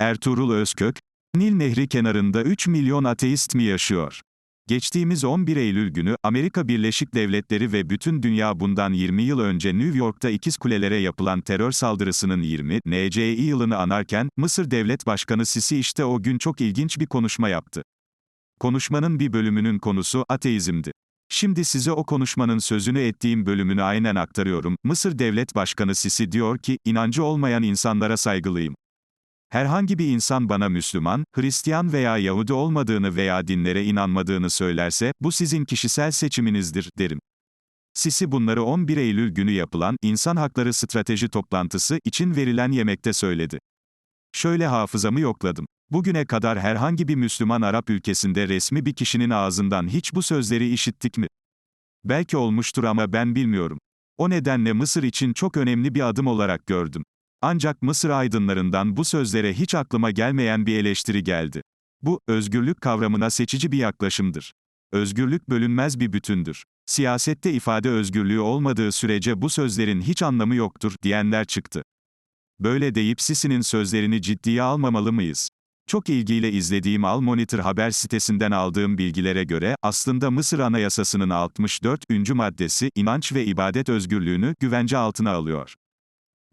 Ertuğrul Özkök, Nil Nehri kenarında 3 milyon ateist mi yaşıyor? Geçtiğimiz 11 Eylül günü, Amerika Birleşik Devletleri ve bütün dünya bundan 20 yıl önce New York'ta ikiz kulelere yapılan terör saldırısının 20 NCI yılını anarken, Mısır Devlet Başkanı Sisi işte o gün çok ilginç bir konuşma yaptı. Konuşmanın bir bölümünün konusu ateizmdi. Şimdi size o konuşmanın sözünü ettiğim bölümünü aynen aktarıyorum. Mısır Devlet Başkanı Sisi diyor ki, inancı olmayan insanlara saygılıyım. Herhangi bir insan bana Müslüman, Hristiyan veya Yahudi olmadığını veya dinlere inanmadığını söylerse, bu sizin kişisel seçiminizdir, derim. Sisi bunları 11 Eylül günü yapılan İnsan Hakları Strateji toplantısı için verilen yemekte söyledi. Şöyle hafızamı yokladım. Bugüne kadar herhangi bir Müslüman Arap ülkesinde resmi bir kişinin ağzından hiç bu sözleri işittik mi? Belki olmuştur ama ben bilmiyorum. O nedenle Mısır için çok önemli bir adım olarak gördüm. Ancak Mısır aydınlarından bu sözlere hiç aklıma gelmeyen bir eleştiri geldi. Bu, özgürlük kavramına seçici bir yaklaşımdır. Özgürlük bölünmez bir bütündür. Siyasette ifade özgürlüğü olmadığı sürece bu sözlerin hiç anlamı yoktur, diyenler çıktı. Böyle deyip Sisi'nin sözlerini ciddiye almamalı mıyız? Çok ilgiyle izlediğim Al Monitor haber sitesinden aldığım bilgilere göre, aslında Mısır Anayasası'nın 64. maddesi, inanç ve ibadet özgürlüğünü güvence altına alıyor.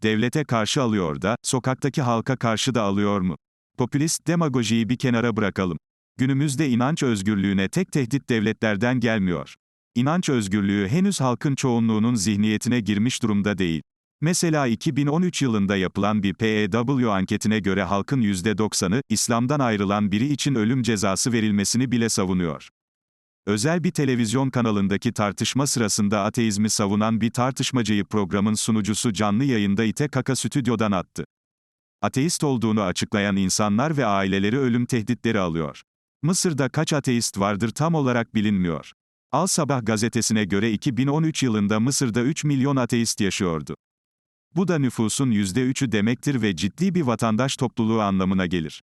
Devlete karşı alıyor da, sokaktaki halka karşı da alıyor mu? Popülist demagojiyi bir kenara bırakalım. Günümüzde inanç özgürlüğüne tek tehdit devletlerden gelmiyor. İnanç özgürlüğü henüz halkın çoğunluğunun zihniyetine girmiş durumda değil. Mesela 2013 yılında yapılan bir PEW anketine göre halkın %90'ı, İslam'dan ayrılan biri için ölüm cezası verilmesini bile savunuyor. Özel bir televizyon kanalındaki tartışma sırasında ateizmi savunan bir tartışmacıyı programın sunucusu canlı yayında ite kaka stüdyodan attı. Ateist olduğunu açıklayan insanlar ve aileleri ölüm tehditleri alıyor. Mısır'da kaç ateist vardır tam olarak bilinmiyor. Al Sabah gazetesine göre 2013 yılında Mısır'da 3 milyon ateist yaşıyordu. Bu da nüfusun %3'ü demektir ve ciddi bir vatandaş topluluğu anlamına gelir.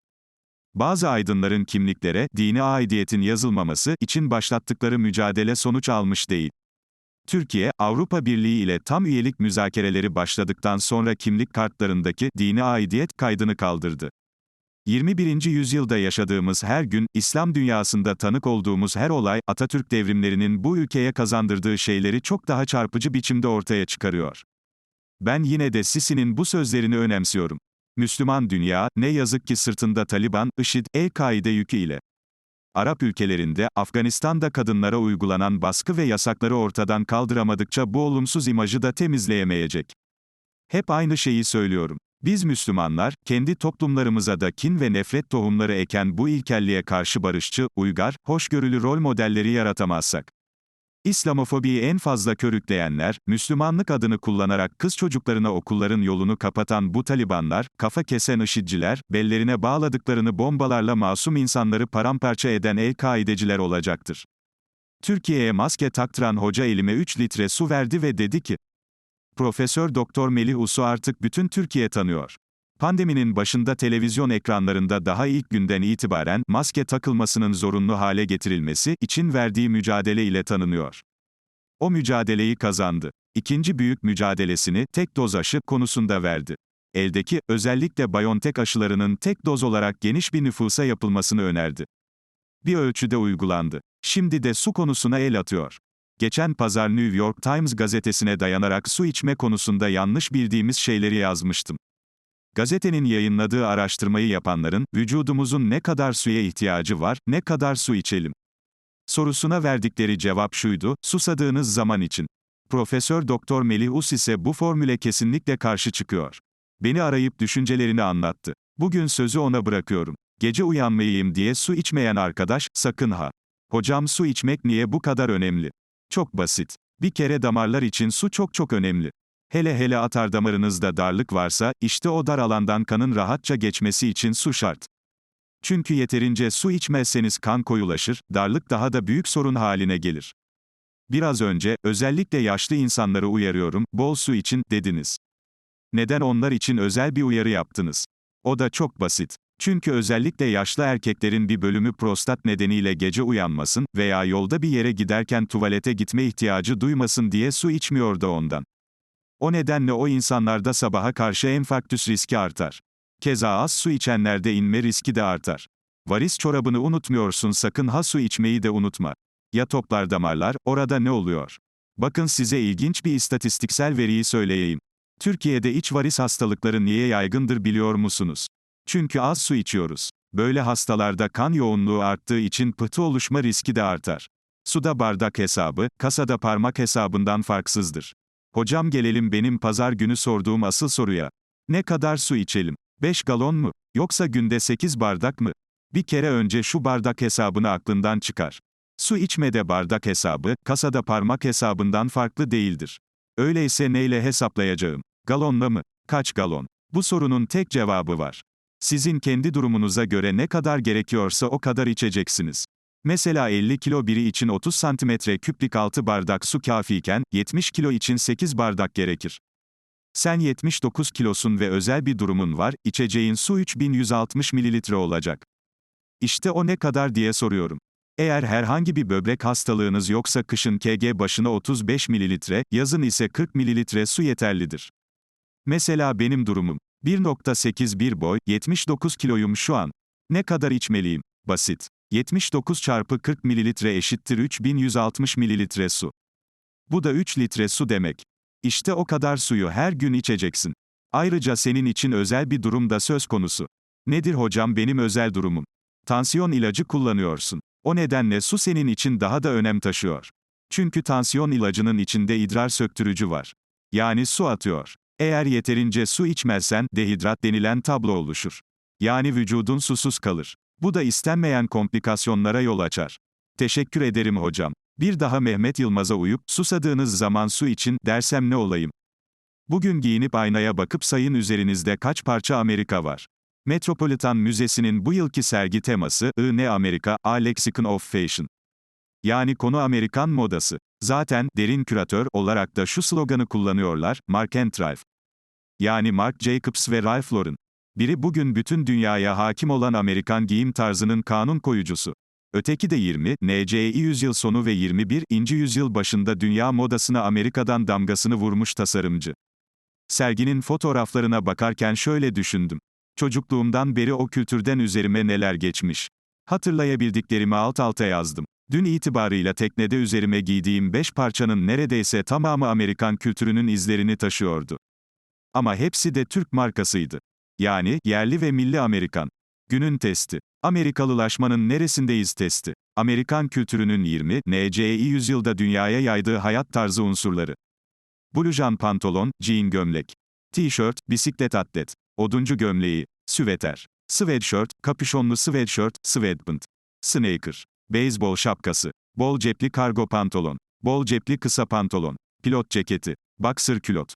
Bazı aydınların kimliklere, dini aidiyetin yazılmaması için başlattıkları mücadele sonuç almış değil. Türkiye, Avrupa Birliği ile tam üyelik müzakereleri başladıktan sonra kimlik kartlarındaki dini aidiyet kaydını kaldırdı. 21. yüzyılda yaşadığımız her gün, İslam dünyasında tanık olduğumuz her olay, Atatürk devrimlerinin bu ülkeye kazandırdığı şeyleri çok daha çarpıcı biçimde ortaya çıkarıyor. Ben yine de Sisi'nin bu sözlerini önemsiyorum. Müslüman dünya, ne yazık ki sırtında Taliban, IŞİD, El-Kaide yükü ile. Arap ülkelerinde, Afganistan'da kadınlara uygulanan baskı ve yasakları ortadan kaldıramadıkça bu olumsuz imajı da temizleyemeyecek. Hep aynı şeyi söylüyorum. Biz Müslümanlar, kendi toplumlarımıza da kin ve nefret tohumları eken bu ilkelliğe karşı barışçı, uygar, hoşgörülü rol modelleri yaratamazsak, İslamofobiyi en fazla körükleyenler, Müslümanlık adını kullanarak kız çocuklarına okulların yolunu kapatan bu Talibanlar, kafa kesen IŞİD'ciler, bellerine bağladıklarını bombalarla masum insanları paramparça eden El-Kaideciler olacaktır. Türkiye'ye maske taktıran hoca elime 3 litre su verdi ve dedi ki, Profesör Doktor Melih Usu artık bütün Türkiye tanıyor. Pandeminin başında televizyon ekranlarında daha ilk günden itibaren maske takılmasının zorunlu hale getirilmesi için verdiği mücadele ile tanınıyor. O mücadeleyi kazandı. İkinci büyük mücadelesini tek doz aşı konusunda verdi. Eldeki, özellikle BioNTech aşılarının tek doz olarak geniş bir nüfusa yapılmasını önerdi. Bir ölçüde uygulandı. Şimdi de su konusuna el atıyor. Geçen pazar New York Times gazetesine dayanarak su içme konusunda yanlış bildiğimiz şeyleri yazmıştım. Gazetenin yayınladığı araştırmayı yapanların, vücudumuzun ne kadar suya ihtiyacı var, ne kadar su içelim? Sorusuna verdikleri cevap şuydu, susadığınız zaman için. Profesör Doktor Melih Us ise bu formüle kesinlikle karşı çıkıyor. Beni arayıp düşüncelerini anlattı. Bugün sözü ona bırakıyorum. Gece uyanmayayım diye su içmeyen arkadaş, sakın ha. Hocam su içmek niye bu kadar önemli? Çok basit. Bir kere damarlar için su çok çok önemli. Hele hele atar damarınızda darlık varsa, işte o dar alandan kanın rahatça geçmesi için su şart. Çünkü yeterince su içmezseniz kan koyulaşır, darlık daha da büyük sorun haline gelir. Biraz önce, özellikle yaşlı insanları uyarıyorum, bol su için, dediniz. Neden onlar için özel bir uyarı yaptınız? O da çok basit. Çünkü özellikle yaşlı erkeklerin bir bölümü prostat nedeniyle gece uyanmasın veya yolda bir yere giderken tuvalete gitme ihtiyacı duymasın diye su içmiyor da ondan. O nedenle o insanlarda sabaha karşı enfarktüs riski artar. Keza az su içenlerde inme riski de artar. Varis çorabını unutmuyorsun sakın ha su içmeyi de unutma. Ya toplar damarlar, orada ne oluyor? Bakın size ilginç bir istatistiksel veriyi söyleyeyim. Türkiye'de iç varis hastalıkları niye yaygındır biliyor musunuz? Çünkü az su içiyoruz. Böyle hastalarda kan yoğunluğu arttığı için pıhtı oluşma riski de artar. Suda bardak hesabı, kasada parmak hesabından farksızdır. Hocam gelelim benim pazar günü sorduğum asıl soruya. Ne kadar su içelim? 5 galon mu? Yoksa günde 8 bardak mı? Bir kere önce şu bardak hesabını aklından çıkar. Su içmede bardak hesabı, kasada parmak hesabından farklı değildir. Öyleyse neyle hesaplayacağım? Galonla mı? Kaç galon? Bu sorunun tek cevabı var. Sizin kendi durumunuza göre ne kadar gerekiyorsa o kadar içeceksiniz. Mesela 50 kilo biri için 30 santimetre küplik 6 bardak su kafiyken, 70 kilo için 8 bardak gerekir. Sen 79 kilosun ve özel bir durumun var, içeceğin su 3160 mililitre olacak. İşte o ne kadar diye soruyorum. Eğer herhangi bir böbrek hastalığınız yoksa kışın kg başına 35 mililitre, yazın ise 40 mililitre su yeterlidir. Mesela benim durumum. 1.81 boy, 79 kiloyum şu an. Ne kadar içmeliyim? Basit. 79 çarpı 40 mililitre eşittir 3160 mililitre su. Bu da 3 litre su demek. İşte o kadar suyu her gün içeceksin. Ayrıca senin için özel bir durum da söz konusu. Nedir hocam benim özel durumum? Tansiyon ilacı kullanıyorsun. O nedenle su senin için daha da önem taşıyor. Çünkü tansiyon ilacının içinde idrar söktürücü var. Yani su atıyor. Eğer yeterince su içmezsen dehidrat denilen tablo oluşur. Yani vücudun susuz kalır. Bu da istenmeyen komplikasyonlara yol açar. Teşekkür ederim hocam. Bir daha Mehmet Yılmaz'a uyup, susadığınız zaman su için, dersem ne olayım? Bugün giyinip aynaya bakıp sayın üzerinizde kaç parça Amerika var. Metropolitan Müzesi'nin bu yılki sergi teması, I ne Amerika, A Lexicon of Fashion. Yani konu Amerikan modası. Zaten, derin küratör olarak da şu sloganı kullanıyorlar, Mark and Ralph. Yani Mark Jacobs ve Ralph Lauren. Biri bugün bütün dünyaya hakim olan Amerikan giyim tarzının kanun koyucusu. Öteki de 20, NCI yüzyıl sonu ve 21. inci yüzyıl başında dünya modasına Amerika'dan damgasını vurmuş tasarımcı. Serginin fotoğraflarına bakarken şöyle düşündüm. Çocukluğumdan beri o kültürden üzerime neler geçmiş. Hatırlayabildiklerimi alt alta yazdım. Dün itibarıyla teknede üzerime giydiğim beş parçanın neredeyse tamamı Amerikan kültürünün izlerini taşıyordu. Ama hepsi de Türk markasıydı. Yani, yerli ve milli Amerikan. Günün testi. Amerikalılaşmanın neresindeyiz testi. Amerikan kültürünün 20, NCI yüzyılda dünyaya yaydığı hayat tarzı unsurları. Blujan pantolon, jean gömlek. T-shirt, bisiklet atlet. Oduncu gömleği, süveter. Sweatshirt, kapüşonlu sweatshirt, sweatband. Sneaker. Beyzbol şapkası. Bol cepli kargo pantolon. Bol cepli kısa pantolon. Pilot ceketi. Boxer külot.